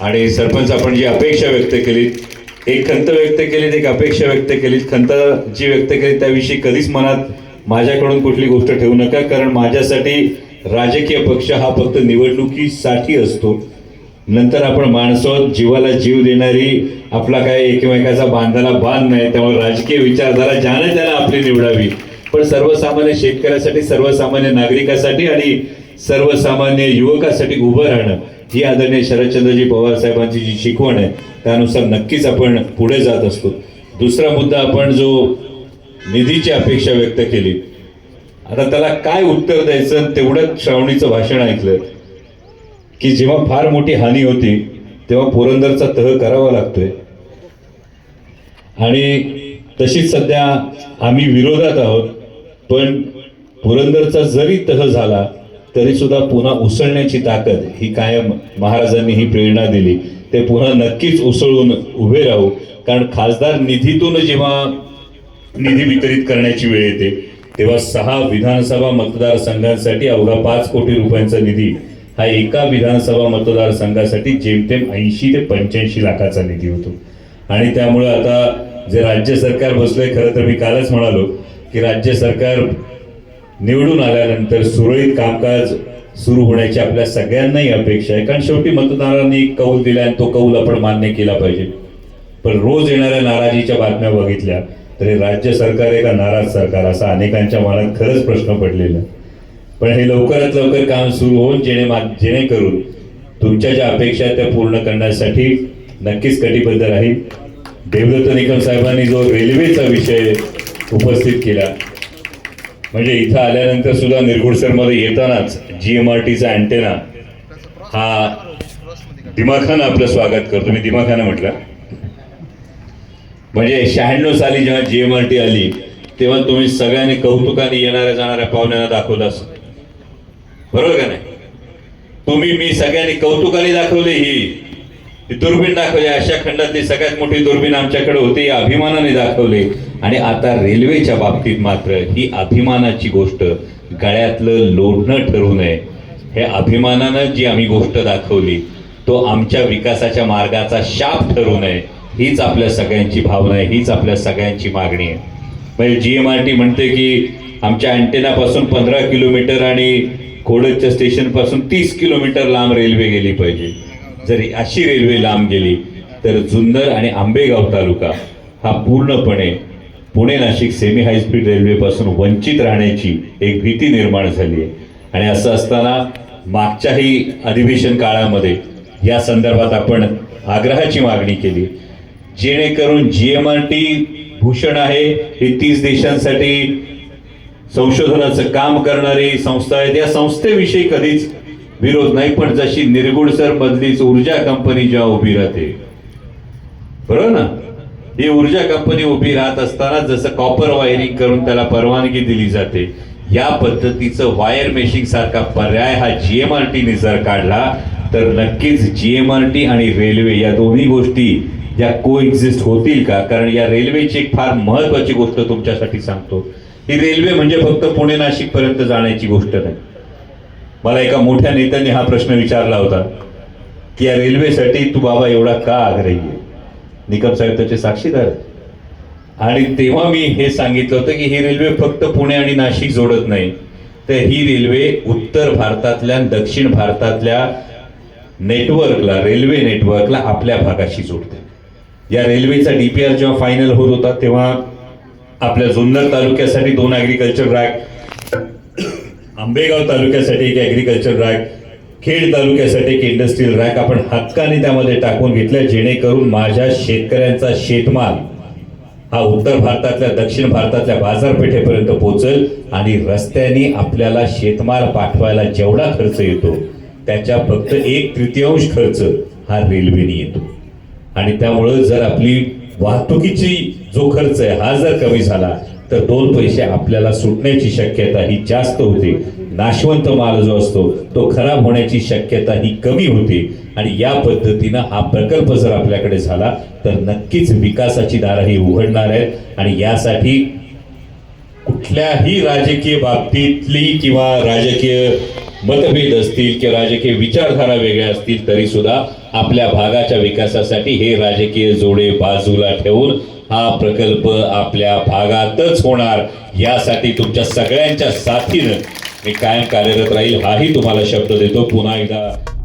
आणि सरपंच आपण जी अपेक्षा व्यक्त केली एक खंत व्यक्त केली एक अपेक्षा व्यक्त केली खंत जी व्यक्त केली त्याविषयी कधीच मनात माझ्याकडून कुठली गोष्ट ठेवू नका कारण माझ्यासाठी राजकीय पक्ष हा फक्त निवडणुकीसाठी असतो. नंतर आपण माणसं जीवाला जीव देणारी आपला काय एकमेकाचा बांधाला बांध नाही त्यामुळे राजकीय विचारधारा ज्याने त्याला आपली निवडावी. पण सर्वसामान्य शेतकऱ्यासाठी सर्वसामान्य नागरिकासाठी आणि सर्वसामान्य युवकासाठी उभं राहणं ही आदरणीय शरदचंद्रजी पवार साहेबांची जी शिकवण आहे त्यानुसार नक्कीच आपण पुढे जात असतो. दुसरा मुद्दा आपण जो निधीची अपेक्षा व्यक्त केली आता त्याला काय उत्तर द्यायचं तेवढंच श्रावणीचं भाषण ऐकलं की जेव्हा फार मोठी हानी होती तेव्हा पुरंदरचा तह करावा लागतोय. आणि तशीच सध्या आम्ही विरोधात आहोत पण पुरंदरचा जरी तह झाला तरीसुद्धा पुन्हा उसळण्याची ताकद ही कायम महाराजांनी ही प्रेरणा दिली. ते पुन्हा नक्कीच उसळून उभे राहू. कारण खासदार निधीतून जेव्हा निधी वितरित करण्याची वेळ येते तेव्हा सहा विधानसभा मतदारसंघांसाठी अवघा पाच कोटी रुपयांचा निधी हा एका विधानसभा मतदारसंघासाठी जेमतेम ऐंशी ते पंच्याऐंशी लाखाचा निधी होतो. आणि त्यामुळं आता जे राज्य सरकार बसलंय खरं तर मी कालच म्हणालो की राज्य सरकार निवडून आल्यानंतर सुरळीत कामकाज सुरू होण्याची आपल्या सगळ्यांनाही अपेक्षा आहे. कारण शेवटी मतदारांनी कौल दिला आणि तो कौल आपण मान्य केला पाहिजे. पण रोज येणाऱ्या नाराजीच्या बातम्या बघितल्या तर राज्य सरकार आहे का नाराज सरकार? असा अनेकांच्या मनात खरंच प्रश्न पडलेला पण हे लवकरात लवकर काम सुरू होऊन जेणे मा- जेणेकरून तुमच्या ज्या अपेक्षा त्या पूर्ण करण्यासाठी नक्कीच कटिबद्ध राहील. देवदत्त निकम साहेबांनी जो रेल्वेचा विषय उपस्थित केला म्हणजे इथं आल्यानंतर सुद्धा निरगुडसरमध्ये येतानाच जी एम आर टीचा अँटेना हा दिमाखानं आपलं स्वागत करतो. मी दिमाखानं म्हटलं. म्हणजे शहाण्णव साली जेव्हा जी एम आर टी आली तेव्हा तुम्ही सगळ्यांनी कौतुकाने येणाऱ्या जाणाऱ्या पाहुण्यांना दाखवलं असं. बरोबर का नाही? तुम्ही मी सगळ्यांनी कौतुकाने दाखवले ही. ती दुर्बीण दाखवली. अशा खंडातली सगळ्यात मोठी दुर्बीण आमच्याकडे होती अभिमानाने दाखवले. आणि आता रेल्वेच्या बाबतीत मात्र ही अभिमानाची गोष्ट गळ्यातलं लोढणं ठरू नये. हे अभिमानानं जी आम्ही गोष्ट दाखवली तो आमच्या विकासाच्या मार्गाचा शाप ठरू नये. हीच आपल्या सगळ्यांची भावना आहे हीच आपल्या सगळ्यांची मागणी आहे. म्हणजे जी एम आर टी म्हणते की आमच्या अँटेनापासून पंधरा किलोमीटर आणि खोडच्या स्टेशनपासून तीस किलोमीटर लांब रेल्वे गेली पाहिजे. जरी अशी रेल्वे लांब गेली तर जुन्नर आणि आंबेगाव तालुका हा पूर्णपणे Pune Nashik semi high speed रेल्वेपासून वंचित राहण्याची एक भीती निर्माण झाली आहे. आणि असं असताना मागच्याही अधिवेशन काळामध्ये या संदर्भात आपण आग्रहाची मागणी केली. जेणेकरून जी एम आर टी भूषण आहे हे तीस देशांसाठी संशोधनाचं काम करणारी संस्था आहे त्या संस्थेविषयी कधीच विरोध नाही पण जशी निर्गुणसर मधलीच ऊर्जा कंपनी जेव्हा उभी राहते. बरोबर ना? ही ऊर्जा कंपनी उभी राहत असताना जसं कॉपर वायरिंग करून त्याला परवानगी दिली जाते या पद्धतीचं वायर मेशिंग सारखा पर्याय हा जीएमआरटीने जर काढला तर नक्कीच जीएमआरटी आणि रेल्वे या दोन्ही गोष्टी या को एक्झिस्ट होतील का? कारण या रेल्वेची एक फार महत्वाची गोष्ट तुमच्यासाठी सांगतो. ही रेल्वे म्हणजे फक्त पुणे नाशिक पर्यंत जाण्याची गोष्ट नाही. मला एका मोठ्या नेत्याने हा प्रश्न विचारला होता की या रेल्वेसाठी तू बाबा एवढा का आग्रही आहे? निकम साहेब त्याचे साक्षीदार आणि तेव्हा मी हे सांगितलं होतं की ही रेल्वे फक्त पुणे आणि नाशिक जोडत नाही तर ही रेल्वे उत्तर भारतातल्या दक्षिण भारतातल्या नेटवर्कला रेल्वे नेटवर्कला आपल्या भागाशी जोडते. या रेल्वेचा डी पी आर जेव्हा फायनल होत होता तेव्हा आपल्या जुन्नर तालुक्यासाठी दोन ॲग्रिकल्चर रॅक आंबेगाव तालुक्यासाठी एक ॲग्रिकल्चर रॅक खेड तालुक्यासाठी एक इंडस्ट्रीयल रॅक आपण हक्काने त्यामध्ये टाकून घेतलं जेणेकरून माझ्या शेतकऱ्यांचा शेतमाल हा उत्तर भारतातल्या दक्षिण भारतातल्या बाजारपेठेपर्यंत पोहोचेल आणि रस्त्याने आपल्याला शेतमाल पाठवायला जेवढा खर्च येतो त्याच्या फक्त एक तृतीयांश खर्च हा रेल्वेने येतो. आणि त्यामुळं जर आपली वाहतुकीची जो खर्च आहे हा जर कमी झाला तर दोन पैसे आपल्याला सुटण्याची शक्यता ही जास्त होते. नाशवंत माल जो असतो तो खराब होण्याची शक्यता ही कमी होते. आणि या पद्धतीनं हा प्रकल्प जर आपल्याकडे झाला तर नक्कीच विकासाची दारं ही उघडणार आहेत आणि यासाठी कुठल्याही राजकीय बाबतीतली किंवा राजकीय मतभेद असतील किंवा राजकीय विचारधारा वेगळ्या असतील तरी सुद्धा आपल्या भागाच्या विकासासाठी हे राजकीय जोडे बाजूला ठेवून हा प्रकल्प आपल्या भागातच होणार. यासाठी तुमच्या सगळ्यांच्या साथीनं मी कायम कार्यरत राहील हाही तुम्हाला शब्द देतो. पुन्हा एकदा